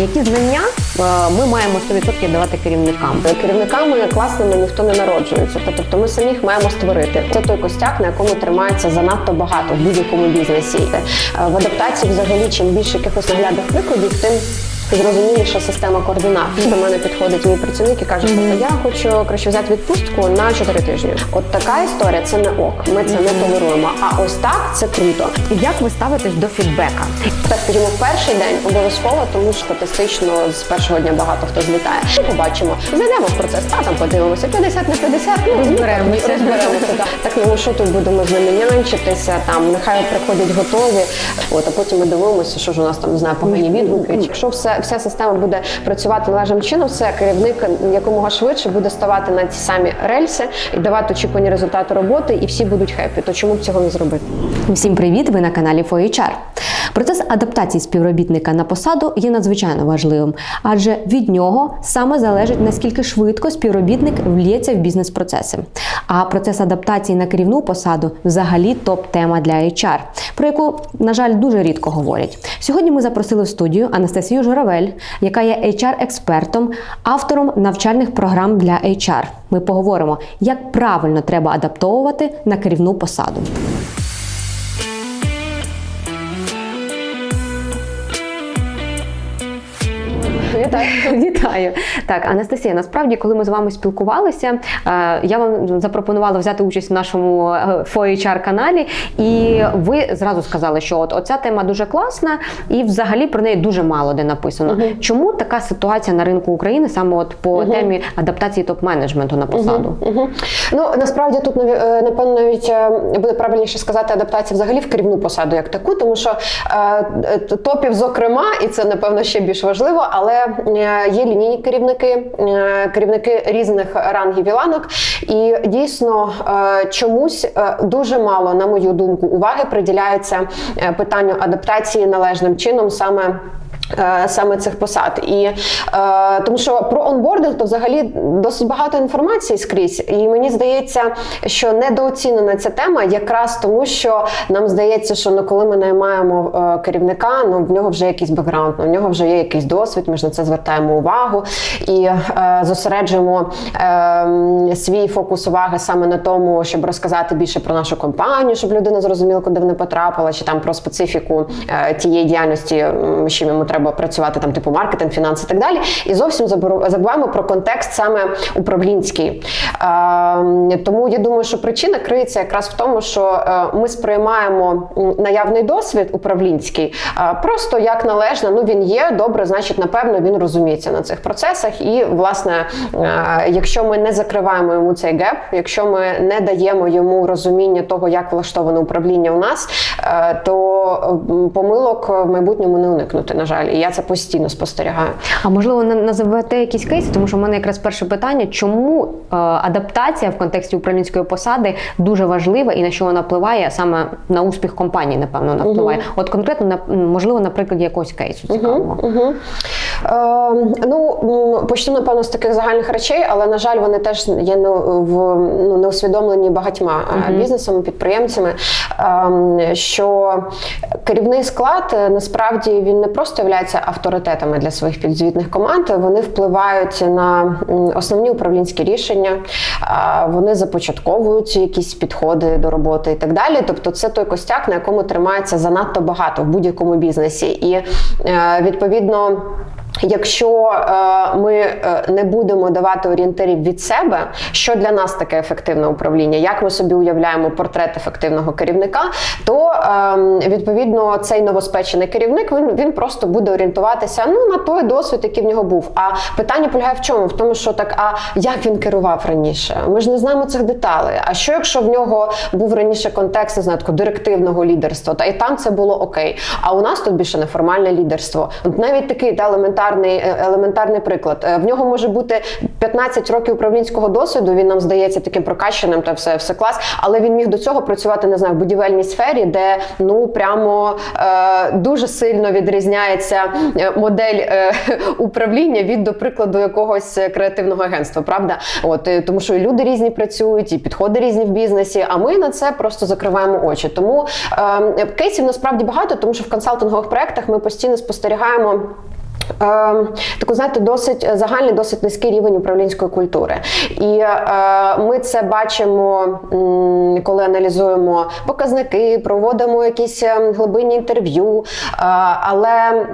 Які знання е, ми маємо 100% давати керівникам? Керівниками класними ніхто не народжується. Тобто ми самі їх маємо створити. Це той костяк, на якому тримається занадто багато в будь-якому бізнесі. Е, В адаптації, взагалі, чим більше якихось наглядних прикладів, тим. Зрозуміліша система координат. До мене підходить мій працівник і каже, що я хочу краще взяти відпустку на 4 тижні. От така історія це не ок. Ми це не толеруємо. А ось так це круто. Як ви ставитесь до фідбека? Так, скажімо, в перший день обов'язково, тому що статистично з першого дня багато хто злітає. Ми побачимо, зайдемо в процес, а там подивимося, 50 на 50, ну Розберемося. ну, розберемося. Так, так ну що тут будемо з ними нянчитися, там нехай приходять готові. От а потім ми дивимося, що ж у нас там не знаю, погані відгуки. Якщо все вся система буде працювати належним чином, Це керівник якомога швидше буде ставати на ті самі рельси і давати очікувані результати роботи, і всі будуть хеппі. То чому б цього не зробити? Всім привіт! Ви на каналі FOHR. Процес адаптації співробітника на посаду є надзвичайно важливим, адже від нього саме залежить наскільки швидко співробітник вліється в бізнес-процеси. А процес адаптації на керівну посаду взагалі топ-тема для HR, про яку, на жаль, дуже рідко говорять. Сьогодні ми запросили в студію Анастасію Журавель, яка є HR-експертом, автором навчальних програм для HR. Ми поговоримо, як правильно треба адаптовувати на керівну посаду. Вітаю. Вітаю. Так, Анастасія, насправді, коли ми з вами спілкувалися, е, я вам запропонувала взяти участь в нашому FOHR каналі, і ви зразу сказали, що от оця тема дуже класна, і взагалі про неї дуже мало де написано. Чому така ситуація на ринку України саме от по темі адаптації топ-менеджменту на посаду? Угу. Ну насправді тут е, напевно навіть е, буде правильніше сказати адаптація взагалі в керівну посаду як таку, тому що е, е, топів, зокрема, і це напевно ще більш важливо, але е, є лінійні керівники, е, керівники різних рангів і ланок, і дійсно е, чомусь е, дуже мало, на мою думку, уваги приділяється е, питанню адаптації належним чином саме. Е, Саме цих посад, і е, тому що про онбординг то взагалі досить багато інформації скрізь, і мені здається, що недооцінена ця тема, якраз тому, що нам здається, що ну коли ми наймаємо е, керівника, ну в нього вже якийсь бекграунд, ну, в нього вже є якийсь досвід. Ми ж на це звертаємо увагу і зосереджуємо е, свій фокус уваги саме на тому, щоб розказати більше про нашу компанію, щоб людина зрозуміла, куди вона потрапила, чи там про специфіку тієї діяльності, чим йому треба працювати, там типу маркетинг, фінанси і так далі. І зовсім забуваємо про контекст саме управлінський. Е, тому я думаю, що причина криється якраз в тому, що е, ми сприймаємо наявний досвід управлінський е, просто як належне. Ну він є добре, значить, напевно, він розуміється на цих процесах. І власне, е, якщо ми не закриваємо йому цей геп, якщо ми не даємо йому розуміння того, як влаштоване управління у нас, то помилок в майбутньому не уникнути. На жаль, і я це постійно спостерігаю. А можливо, на- називете якісь кейси, тому що в мене якраз перше питання: чому е, адаптація в контексті управлінської посади дуже важлива і на що вона впливає саме на успіх компанії, напевно, вона впливає. От конкретно на можливо, на прикладі якогось кейсу цікавого. Угу. Е, ну, почну, напевно, з таких загальних речей, але, на жаль, вони теж є не, в, ну, не усвідомлені багатьма е, бізнесами, підприємцями, ем, що керівний склад е, насправді він не просто є авторитетами для своїх підзвітних команд, вони впливають на основні управлінські рішення, вони започатковують якісь підходи до роботи і так далі. Тобто, це той костяк, на якому тримається занадто багато в будь-якому бізнесі. І е, відповідно. Якщо е, ми е, не будемо давати орієнтирів від себе, що для нас таке ефективне управління, як ми собі уявляємо портрет ефективного керівника, то е, відповідно цей новоспечений керівник він, він просто буде орієнтуватися ну на той досвід, який в нього був. А питання полягає в чому? В тому, що так, а як він керував раніше? Ми ж не знаємо цих деталей. А що якщо в нього був раніше контекст не знаю, директивного лідерства, та і там це було окей. А у нас тут більше неформальне лідерство. От навіть такий та елементарний е, елементарний приклад. Е, В нього може бути 15 років управлінського досвіду. Він нам здається таким прокачаним, та все, все клас. Але він міг до цього працювати не знаю в будівельній сфері, де ну прямо е, дуже сильно відрізняється е, модель е, управління від, до прикладу, якогось креативного агентства. Правда, от тому, що і люди різні працюють, і підходи різні в бізнесі. А ми на це просто закриваємо очі. Тому е, кейсів насправді багато, тому що в консалтингових проектах ми постійно спостерігаємо. Е, таку, знаєте, досить загальний, досить низький рівень управлінської культури. І е, ми це бачимо, коли аналізуємо показники, проводимо якісь е, глибинні інтерв'ю. Е, але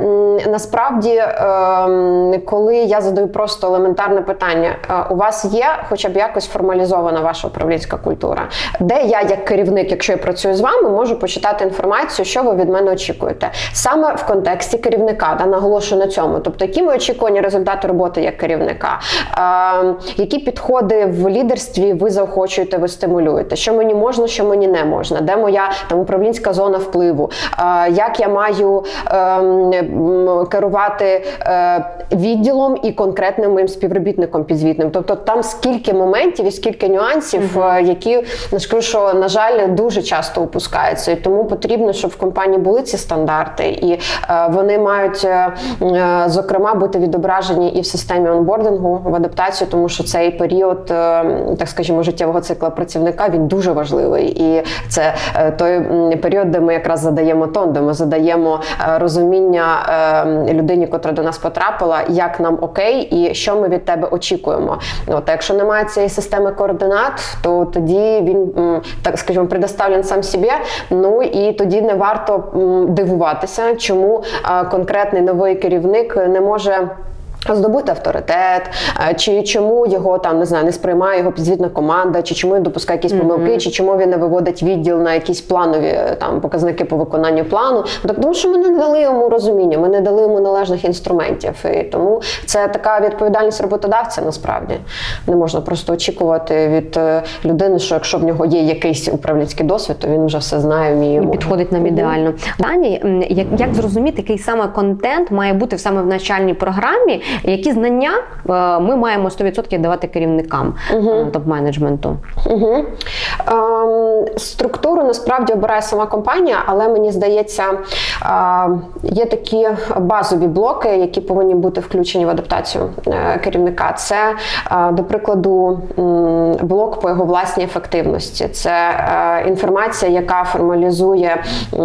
насправді, е, коли я задаю просто елементарне питання, е, у вас є хоча б якось формалізована ваша управлінська культура, де я, як керівник, якщо я працюю з вами, можу почитати інформацію, що ви від мене очікуєте, саме в контексті керівника, да, наголошую на цьому. Тобто, які мої очікування результати роботи як керівника, е, які підходи в лідерстві ви заохочуєте, ви стимулюєте, що мені можна, що мені не можна, де моя там управлінська зона впливу, е, як я маю е, керувати е, відділом і конкретним моїм співробітником підзвітним. Тобто там скільки моментів і скільки нюансів, е, які я ж кажу, що на жаль дуже часто упускаються, і тому потрібно, щоб в компанії були ці стандарти, і е, вони мають е, зокрема бути відображені і в системі онбордингу в адаптацію, тому що цей період, е, так скажімо, життєвого цикла працівника він дуже важливий, і це е, той період, де ми якраз задаємо тон, де ми задаємо е, розуміння е, людині, котра до нас потрапила, як нам окей, і що ми від тебе очікуємо. От якщо немає цієї системи координат, то тоді він так скажімо, предоставлен сам собі. Ну і тоді не варто дивуватися, чому е, конкретний новий керівник не може. Здобути авторитет, е, чи чому його там не знаю, не сприймає його підзвітна команда, чи чому він допускає якісь помилки, чи чому він не виводить відділ на якісь планові е, там показники по виконанню плану. Так тому, що ми не дали йому розуміння, ми не дали йому належних інструментів. І тому це така відповідальність роботодавця. Насправді не можна просто очікувати від е, людини, що якщо в нього є якийсь управлінський досвід, то він вже все знає, вміє І підходить нам ідеально. Дані, як, як зрозуміти, який саме контент має бути саме в навчальній програмі, які знання е, ми маємо 100% давати керівникам е, топ-менеджменту? Угу. Ем, структуру насправді обирає сама компанія, але мені здається, е, є такі базові блоки, які повинні бути включені в адаптацію е, керівника. Це, е, до прикладу, блок по його власній ефективності. Це е, інформація, яка формалізує е,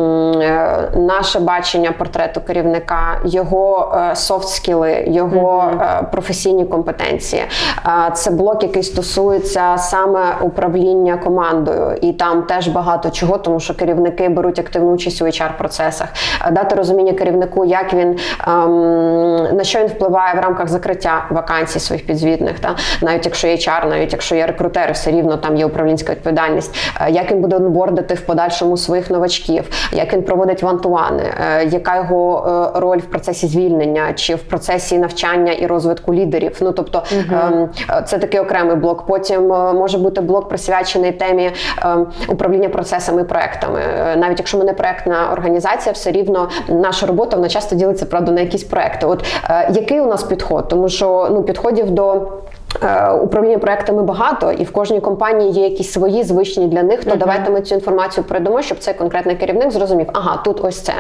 наше бачення портрету керівника, його софт-скіли, його е, професійні компетенції. Е, Це блок, який стосується саме управління командою, і там теж багато чого, тому що керівники беруть активну участь у HR-процесах. Е, Дати розуміння керівнику, як він ем, на що він впливає в рамках закриття вакансій своїх підзвітних, та? Навіть якщо є HR, навіть якщо є рекрутери, все рівно там є управлінська відповідальність. Як він буде онбордити в подальшому своїх новачків, як він проводить вантуани, яка його роль в процесі звільнення? Чи в процесі навчання і розвитку лідерів. Ну тобто е, це такий окремий блок. Потім е, може бути блок присвячений темі ем, управління процесами і проектами. Е, Навіть якщо ми не проектна організація, все рівно наша робота вона часто ділиться правда на якісь проекти. От е, який у нас підход? Тому що ну підходів до. Е, Управління проектами багато, і в кожній компанії є якісь свої звичні для них. То давайте ми цю інформацію передамо, щоб цей конкретний керівник зрозумів, ага, тут ось це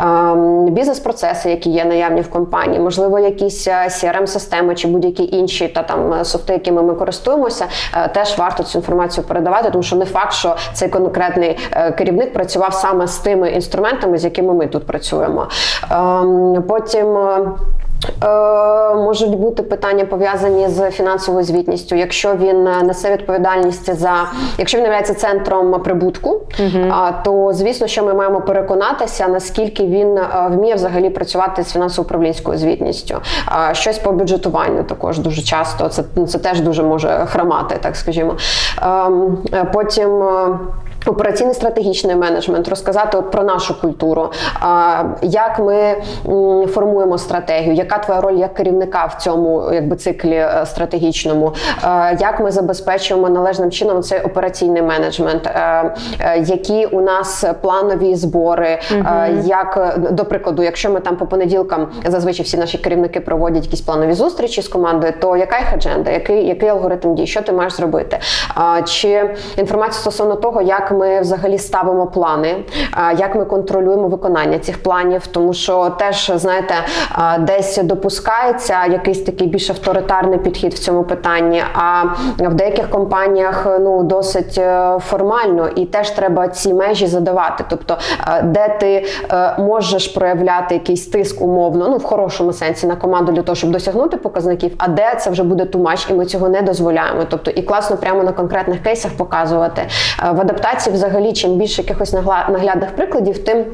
Ем, бізнес-процеси, які є наявні в компанії, можливо, якісь crm системи чи будь-які інші та там е, софти, якими ми користуємося, е, теж варто цю інформацію передавати, тому що не факт, що цей конкретний е, керівник працював саме з тими інструментами, з якими ми тут працюємо. Ем, Потім. Е, можуть бути питання пов'язані з фінансовою звітністю. Якщо він е, несе відповідальність за, якщо він є центром прибутку, а, то звісно, що ми маємо переконатися, наскільки він е, вміє взагалі працювати з фінансово-управлінською звітністю. Щось по бюджетуванню також дуже часто. Це, ну, це теж дуже може хромати, так скажімо. Ем, Потім. Операційний стратегічний менеджмент, розказати от про нашу культуру, як ми формуємо стратегію, яка твоя роль як керівника в цьому якби циклі е, стратегічному, як ми забезпечуємо належним чином цей операційний менеджмент, Е, е, які у нас планові збори, Е, як до прикладу, якщо ми там по понеділкам зазвичай всі наші керівники проводять якісь планові зустрічі з командою, то яка їх адженда, який, який алгоритм дій, що ти маєш зробити? Чи інформація стосовно того, як ми взагалі ставимо плани, е, як ми контролюємо виконання цих планів, тому що теж знаєте, е, десь допускається якийсь такий більш авторитарний підхід в цьому питанні. А в деяких компаніях ну досить е, формально, і теж треба ці межі задавати. Тобто, де ти можеш проявляти якийсь тиск умовно, ну в хорошому сенсі на команду для того, щоб досягнути показників, а де це вже буде тумач, і ми цього не дозволяємо. Тобто, і класно прямо на конкретних кейсах показувати в адаптації. Взагалі, чим більше якихось наглядних прикладів, тим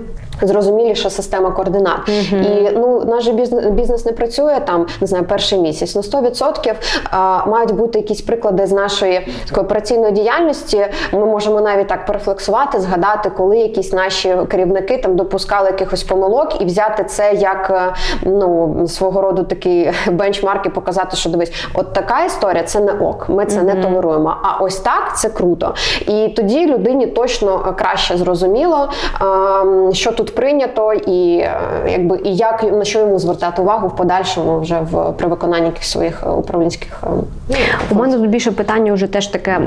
зрозуміліша система координат. І ну наш бізнес, бізнес не працює там, не знаю, перший місяць. Ну 100% а, мають бути якісь приклади з нашої такої операційної діяльності. Ми можемо навіть так порефлексувати, згадати, коли якісь наші керівники там допускали якихось помилок і взяти це як е, ну свого роду такий бенчмарк і показати, що дивись, от така історія це не ок. Ми це не толеруємо. А ось так це круто. І тоді людині точно краще зрозуміло, ем, що тут прийнято, і е, якби і як на що йому звертати увагу в подальшому вже в при виконанні якихось своїх е, управлінських е, У мене тут більше питання вже теж таке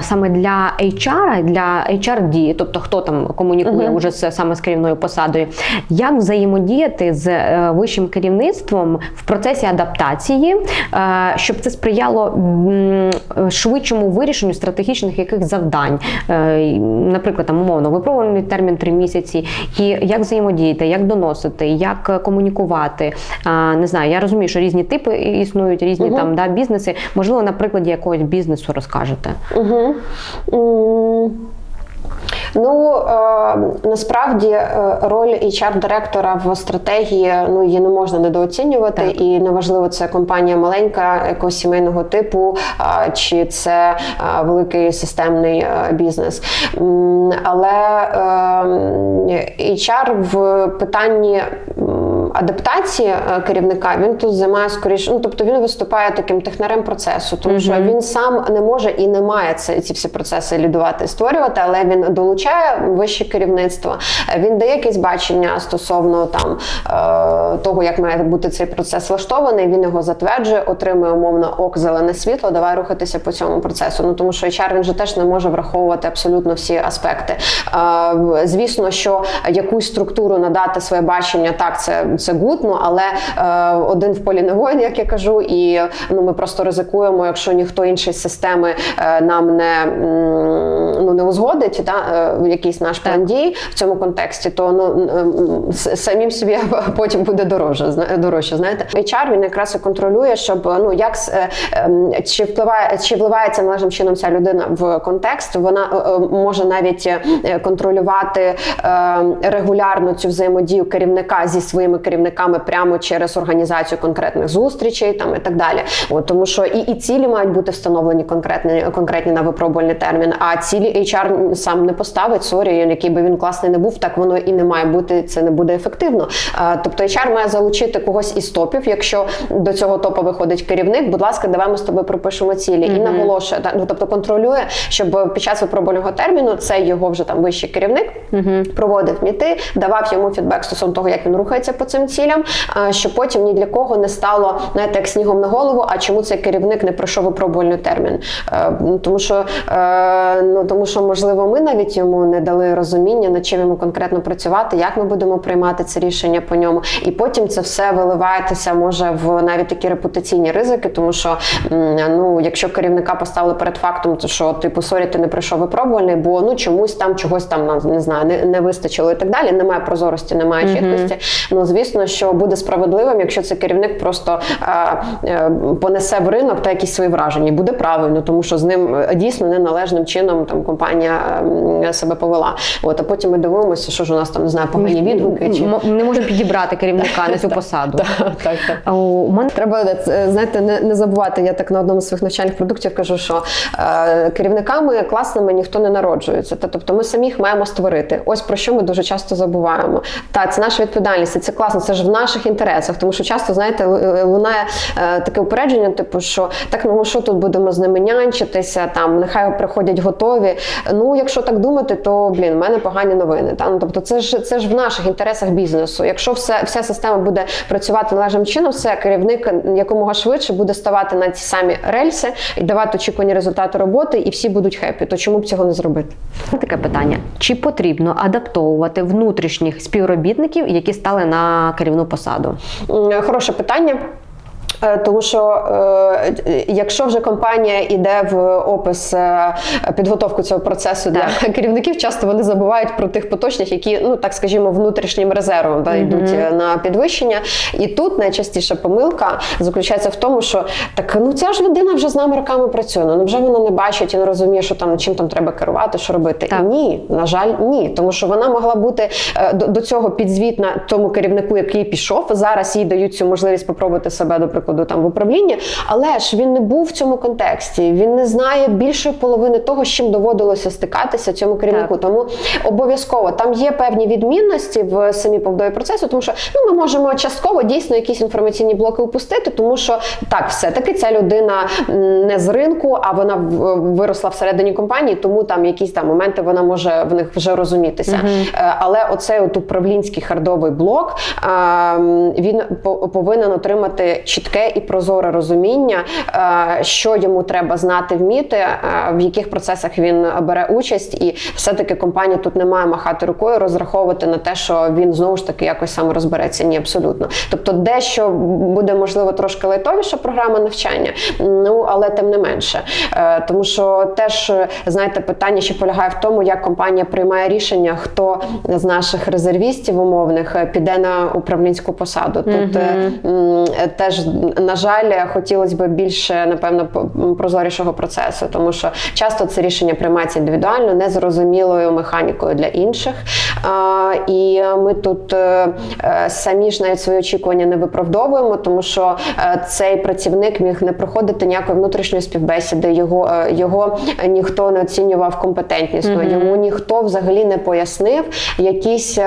саме для HR, для HR-дії, тобто хто там комунікує уже з саме з керівною посадою. Як взаємодіяти з вищим керівництвом в процесі адаптації, щоб це сприяло швидшому вирішенню стратегічних яких завдань, наприклад, там умовно випробуваний термін три місяці, і як взаємодіяти, як доносити, як комунікувати. А, Не знаю, я розумію, що різні типи існують, різні там да, бізнеси. Можливо, на прикладі якогось бізнесу розкажете. Угу. Ну е, насправді е, роль HR-директора в стратегії ну її не можна недооцінювати, Так. і неважливо, це компанія маленька, якогось сімейного типу, е, чи це е, великий системний е, бізнес. Але е, HR в питанні. Адаптації е, керівника він тут займає скоріше, ну тобто він виступає таким технарем процесу, тому що він сам не може і не має це ці всі процеси лідувати, створювати, але він долучає вище керівництво. Е, Він дає якесь бачення стосовно там е, того, як має бути цей процес влаштований. Він його затверджує, отримує умовно ок, зелене світло. Давай рухатися по цьому процесу. Ну тому що HR він же теж не може враховувати абсолютно всі аспекти. Звісно, що якусь структуру надати своє бачення, так це, це гутно, але е, один в полі не воїн, як я кажу, і ну ми просто ризикуємо, якщо ніхто інший з системи е, нам не ну не узгодить да, е, якийсь наш план дій в цьому контексті, то ну с- самим собі потім буде дорожче. зна- дорожче. Знаєте, HR він якраз і контролює, щоб ну як е, ем, чи впливає чи вливається належним чином ця людина в контекст. Вона е, е, може навіть е, контролювати е, регулярно цю взаємодію керівника зі своїми керівниками прямо через організацію конкретних зустрічей там і так далі. От тому, що і, і цілі мають бути встановлені конкретні конкретні на випробувальний термін. А цілі HR сам не поставить сорі, який би він класний не був, так воно і не має бути. Це не буде ефективно. Е, Тобто HR має залучити когось із топів. Якщо до цього топа виходить керівник, будь ласка, давай ми з тобою пропишемо цілі і наголошує та- ну, тобто контролює, щоб під час випробувального терміну цей його вже там вищий керівник проводив міти, давав йому фідбек стосовно того, як він рухається по цим цілям, а, щоб потім ні для кого не стало знаєте, як снігом на голову. А чому цей керівник не пройшов випробувальний термін? Е, ну, Тому що е, ну тому, що можливо, ми навіть йому не дали розуміння, над чим йому конкретно працювати, як ми будемо приймати це рішення по ньому, і потім це все виливається може в навіть такі репутаційні ризики, тому що ну, якщо керівника поставили перед фактом, то що типу сорі, ти не пройшов випробувальний, бо ну чомусь там чогось там не знаю, не, не вистачило і так далі. Немає прозорості, немає чіткості. Ну звісно, що буде справедливим, якщо цей керівник просто е, е, понесе в ринок та якісь свої враження, і буде правильно, тому що з ним е, дійсно неналежним чином там компанія себе повела. От а потім ми дивимося, що ж у нас там не знаю, погані відгуки чи не можемо підібрати керівника на цю посаду. так, так. У мене Треба знаєте, не, не забувати. Я так на одному з своїх навчальних продуктів кажу, що керівниками класними ніхто не народжується. Та тобто ми самі їх маємо створити. Ось про що ми дуже часто забуваємо. Та це наша відповідальність. Це класно це ж в наших інтересах. Тому що часто, знаєте, лунає е, таке упередження, типу, що так, ну що тут будемо з ними нянчитися, там нехай приходять готові. Ну, якщо так думати, то блін, в мене погані новини. Та? Ну, тобто, це ж це ж в наших інтересах бізнесу. Якщо все, вся система буде працювати належним чином, все керівник якомога швидше буде ставати на ці самі рельси і давати очікувані результати роботи, і всі будуть хеппі. То чому б цього не зробити? Таке питання: чи потрібно адаптовувати внутрішніх співробітників, які стали на керівну посаду? Хороше питання. Е, Тому що е, якщо вже компанія йде в опис е, підготовку цього процесу для керівників, часто вони забувають про тих поточних, які, ну так скажімо, внутрішнім резервом да, йдуть е, на підвищення. І тут найчастіша помилка заключається в тому, що так ну ця ж людина вже з нами роками працює. Ну вже вона не бачить і не розуміє, що там чим там треба керувати, що робити. Так. Ні, на жаль, ні. Тому що вона могла бути до, до цього підзвітна тому керівнику, який пішов. Зараз їй дають цю можливість попробувати себе, до прикладу, там в управлінні. Але ж він не був в цьому контексті. Він не знає більшої половини того, з чим доводилося стикатися цьому керівнику. Так. Тому обов'язково там є певні відмінності в самій побудові процесу, тому що ну ми можемо частково дійсно якісь інформаційні блоки упустити, тому що так, все-таки ця людина не з ринку, а вона виросла всередині компанії, тому там якісь там моменти вона може в них вже розумітися. Е, Але оцей от управлінський хардовий блок е, він повинен отримати чітке і прозоре розуміння, е, що йому треба знати, вміти, е, в яких процесах він бере участь, і все-таки компанія тут не має махати рукою, розраховувати на те, що він знову ж таки якось сам розбереться. Ні, абсолютно. Тобто, дещо буде можливо трошки лайтовіша програма навчання, ну але тим не менше. Е, Тому що теж знаєте, питання ще полягає в тому, як компанія приймає рішення, хто з наших резервістів умовних піде на управлінську посаду. Тут е, теж на жаль, хотілося б більше напевно прозорішого процесу, тому що часто це рішення приймається індивідуально, незрозумілою механікою для інших. І ми тут е, е, самі ж навіть свої очікування не виправдовуємо, тому що е, цей працівник міг не проходити ніякої внутрішньої співбесіди. Його його ніхто не оцінював компетентність. ну, Йому ніхто взагалі не пояснив якісь,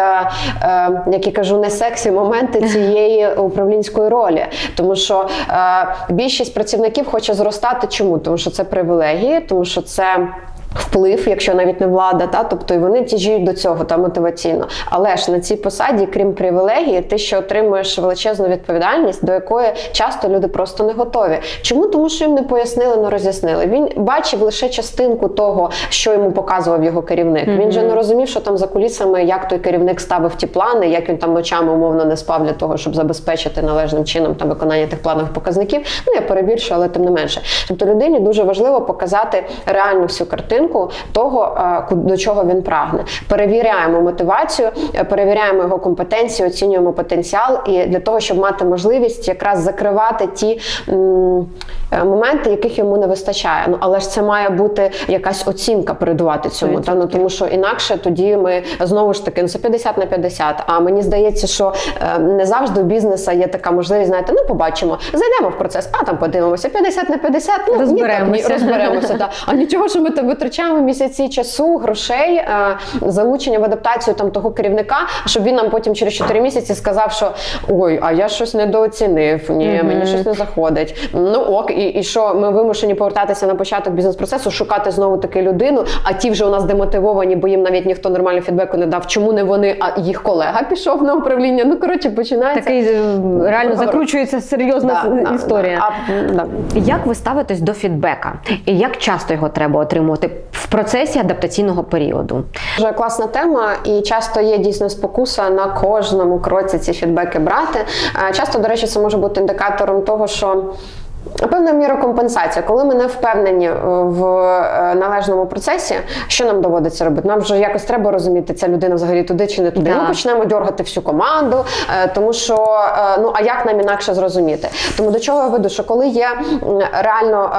як я кажу, не сексі моменти цієї управлінської ролі. Тому що е, більшість працівників хоче зростати. Чому? Тому що це привілегії, тому що це. Вплив, якщо навіть не влада, та тобто і вони тяжіють до цього та мотиваційно. Але ж на цій посаді, крім привілегії, ти ще отримуєш величезну відповідальність, до якої часто люди просто не готові. Чому? Тому що їм не пояснили, не роз'яснили. Він бачив лише частинку того, що йому показував його керівник. Він же не розумів, що там за кулісами, як той керівник ставив ті плани, як він там ночами умовно не спав для того, щоб забезпечити належним чином там виконання тих планових показників. Ну я перебільшую, але тим не менше. Тобто людині дуже важливо показати реальну всю картинку того, е, до чого він прагне. Перевіряємо мотивацію, е, перевіряємо його компетенції, оцінюємо потенціал, і для того, щоб мати можливість якраз закривати ті е, моменти, яких йому не вистачає. Ну але ж це має бути якась оцінка передувати цьому. Та ну тому, що інакше тоді ми знову ж таки ну, це 50 на 50. А мені здається, що не завжди у бізнесу є така можливість. Знаєте, ну побачимо, зайдемо в процес, а там подивимося. 50 на 50, ну ні, так, ні, Розберемося. розберемося. Та. А нічого, що ми там витрачаємо місяці часу, грошей, е, залучення в адаптацію там того керівника, щоб він нам потім через 4 місяці сказав, що ой, а я щось недооцінив, ні, мені щось не заходить. Ну ок, і, і що ми вимушені повертатися на початок бізнес-процесу, шукати знову таки людину, а ті вже у нас демотивовані, бо їм навіть ніхто нормально фідбеку не дав. Чому не вони, а їх колега пішов на управління? Ну коротше, починається. Такий е, реально закручується серйозна Да, історія. да. А, да. Як ви ставитесь до фідбека? І як часто його треба отримувати в процесі адаптаційного періоду? Дуже класна тема, і часто є дійсно спокуса на кожному кроці ці фідбеки брати. Е, Часто, до речі, це може бути індикатором того, що. Певна міра компенсація, коли ми не впевнені е, в е, належному процесі, що нам доводиться робити? Нам вже якось треба розуміти, ця людина взагалі туди чи не туди. Да. Ми почнемо дергати всю команду, е, тому що ну а як нам інакше зрозуміти? Тому до чого я веду, що коли є реально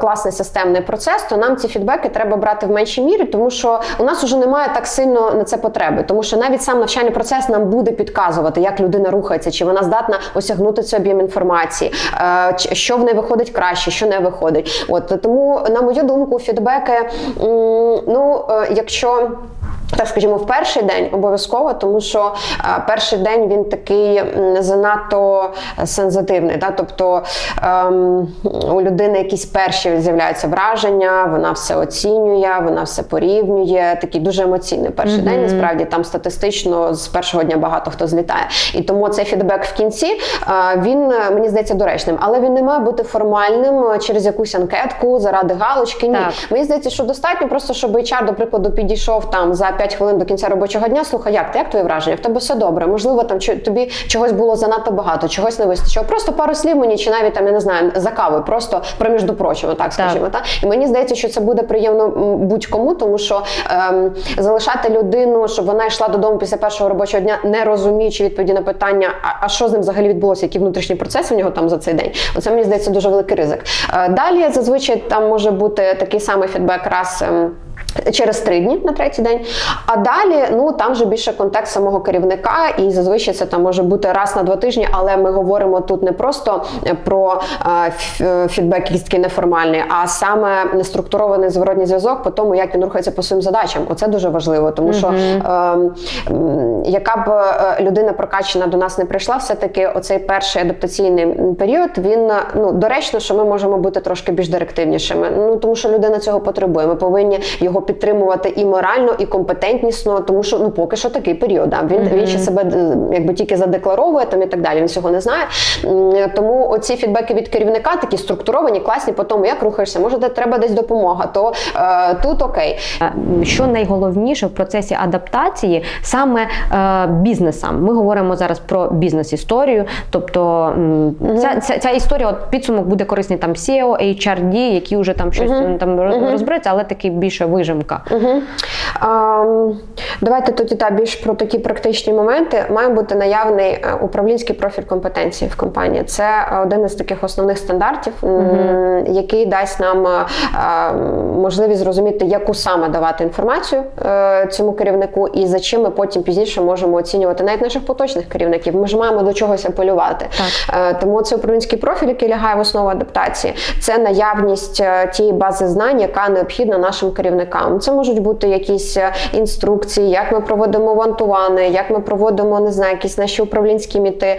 класний системний процес, то нам ці фідбеки треба брати в меншій мірі, тому що у нас вже немає так сильно на це потреби, тому що навіть сам навчальний процес нам буде підказувати, як людина рухається, чи вона здатна осягнути цей об'єм інформації, що в неї виходить краще, що не виходить. От тому, на мою думку, фідбеки, ну е, якщо. Так, скажімо, в перший день обов'язково, тому що е, перший день він такий м, занадто сензитивний. Да? Тобто ем, у людини якісь перші з'являються враження, вона все оцінює, вона все порівнює. Такий дуже емоційний перший день. Насправді там статистично з першого дня багато хто злітає. І тому цей фідбек в кінці е, він е, мені здається доречним, але він не має бути формальним е, через якусь анкетку заради галочки. Ні, Так. Мені здається, що достатньо просто, щоб HR, до прикладу, підійшов там за 5 хвилин до кінця робочого дня. Слухай, як ти? Як твої враження? В тебе все добре. Можливо, там тобі чогось було занадто багато, чогось не вистачило. Просто пару слів мені, чи навіть там я не знаю, за кавою, просто про між прочим, так скажімо. Так. І мені здається, що це буде приємно будь-кому, тому що ем, залишати людину, щоб вона йшла додому після першого робочого дня, не розуміючи відповіді на питання, а, а що з ним взагалі відбулося, які внутрішні процеси в нього там за цей день. Оце мені здається дуже великий ризик. Е, Далі зазвичай там може бути такий самий фідбек раз. ем, Через три дні на третій день. А далі ну там вже більше контекст самого керівника, і зазвичай це там може бути раз на два тижні. Але ми говоримо тут не просто про е, е, фідбек, якийсь такий неформальний, а саме неструктурований зворотній зв'язок по тому, як він рухається по своїм задачам. Оце дуже важливо, тому що е, яка б е, людина прокачена до нас не прийшла, все таки оцей перший адаптаційний період. Він е, ну доречно, що ми можемо бути трошки більш директивнішими. Ну тому що людина цього потребує. Ми повинні його підтримувати і морально, і компетентнісно, тому що ну поки що такий період. Да. Він він ще себе е, якби тільки задекларовує там і так далі. Він цього не знає. Тому оці фідбеки від керівника такі структуровані, класні по тому, як рухаєшся. Може, де треба десь допомога, то е, тут окей. Е, Що найголовніше в процесі адаптації саме е, бізнесам? Ми говоримо зараз про бізнес-історію. Тобто м, ця, ця, ця історія, от підсумок буде корисний там SEO, HRD, які вже там щось м, там роз- розберуться, але таки більше вижимка. Угу. Ем, давайте тоді та більш про такі практичні моменти. Має бути наявний е, управлінський профіль компетенції в компанії. Це один із таких основних стандартів, м, який дасть нам е, е, можливість зрозуміти, яку саме давати інформацію цьому керівнику, і за чим ми потім пізніше можемо оцінювати навіть наших поточних керівників. Ми ж маємо до чогось апелювати. Е, Тому це управлінський профіль, який лягає в основу адаптації. Це наявність тієї бази знань, яка необхідна нашим керівникам. Це можуть бути якісь е, інструкції, як ми проводимо вантувани, як ми проводимо не знаю, якісь наші управлінські міти,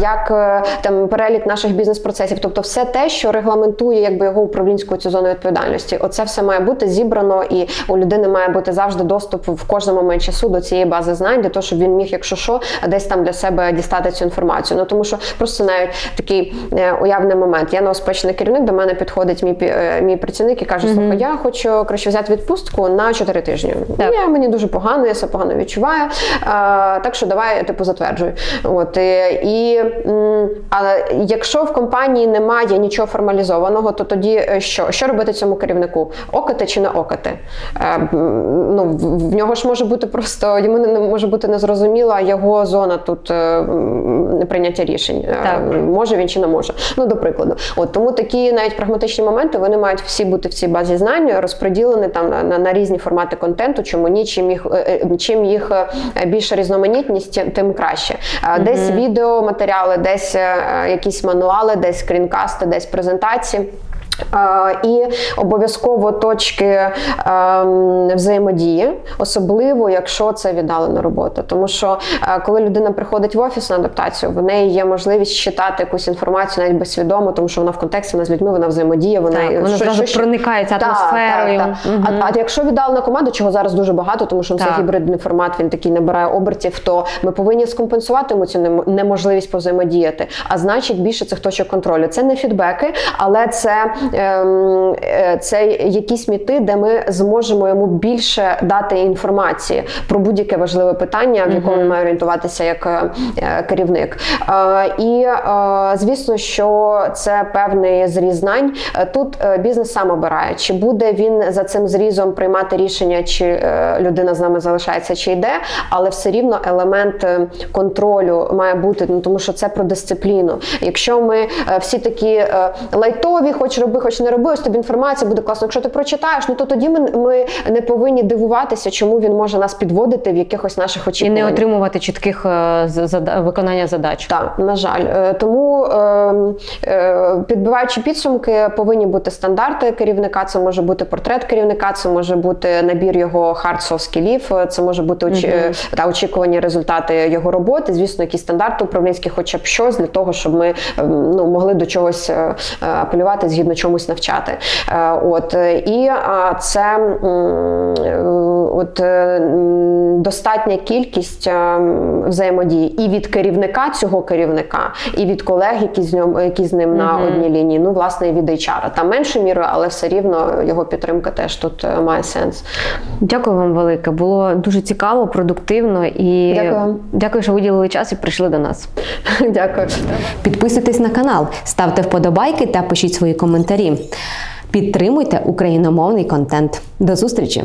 як е, там перелік наших бізнес-процесів. Тобто, все те, що регламентує якби його управлінську цю зону відповідальності. Оце все має бути зібрано, і у людини має бути завжди доступ в кожному момент часу до цієї бази знань, для того, щоб він міг, якщо що, десь там для себе дістати цю інформацію. Ну тому що просто навіть такий е, уявний момент. Я новоспечений керівник, до мене підходить мій мій працівник і каже: слухай, я хочу краще взяти відпустку на 4 тижні. Так. Я мені дуже погано, я себе погано відчуваю. Е, так що давай типу затверджуй. От е, і але якщо в компанії немає нічого формалізованого, то тоді е, що? Що робити цьому керівнику? Окати чи не окати? Е, м, ну в, нього ж може бути просто йому не може бути незрозуміла його зона тут е, прийняття рішень. Е, Так. Може він чи не може. Ну до прикладу, от тому такі навіть прагматичні моменти вони мають всі бути в цій базі знань, розподілені там на, на, різні формати контенту. Чому ні? Чим їх е, е, чим їх е, більша різноманітність, тим- краще. Десь відеоматеріали, десь якісь мануали, десь скрінкасти, десь презентації. І обов'язково точки ем, взаємодії, особливо якщо це віддалена робота. Тому що е, коли людина приходить в офіс на адаптацію, в неї є можливість читати якусь інформацію навіть безсвідомо, тому що вона в контексті вона з людьми, вона взаємодіє, вона Так, вона зразу що- проникається Так, атмосферою. так, так. Мгм. А, а якщо віддалена команда, чого зараз дуже багато, тому що це гібридний формат, він такий набирає обертів, то ми повинні скомпенсувати йому цю нем- неможливість повзаємодіяти. А значить, більше цих точок контролю. Це не фідбеки, але це, це якісь міти, де ми зможемо йому більше дати інформації про будь-яке важливе питання, в якому він має орієнтуватися як е, е, керівник. Е, І е, звісно, що це певний зріз знань. Е, Тут е, бізнес сам обирає, чи буде він за цим зрізом приймати рішення, чи е, людина з нами залишається, чи йде, але все рівно елемент е, контролю має бути, ну тому що це про дисципліну. Якщо ми е, всі такі е, лайтові, хоч роби, хоч не роби, ось тобі інформація буде класно. Якщо ти прочитаєш, ну то тоді ми, ми не повинні дивуватися, чому він може нас підводити в якихось наших І не отримувати чітких е, зада- виконання задач. Так, на жаль, Е, тому е, е, підбиваючи підсумки, повинні бути стандарти керівника. Це може бути портрет керівника, це може бути набір його soft скілів, це може бути очі, е, та очікувані результати його роботи. Звісно, якісь стандарти управлінські, хоча б щось для того, щоб ми е, ну могли до чогось апелювати, згідно чомусь навчати. Е, От і це от е, достатня кількість е, взаємодії і від керівника цього керівника, і від колег, які з ньому які з ним на одній лінії. Ну, власне, і від HR. Там меншою мірою, але все рівно його підтримка теж тут е, має сенс. Дякую вам велике. Було дуже цікаво, продуктивно і Дякую. дякую, що виділили час і прийшли до нас. Дякую. Підписуйтесь на канал, ставте вподобайки та пишіть свої коментарі. Підтримуйте україномовний контент. До зустрічі!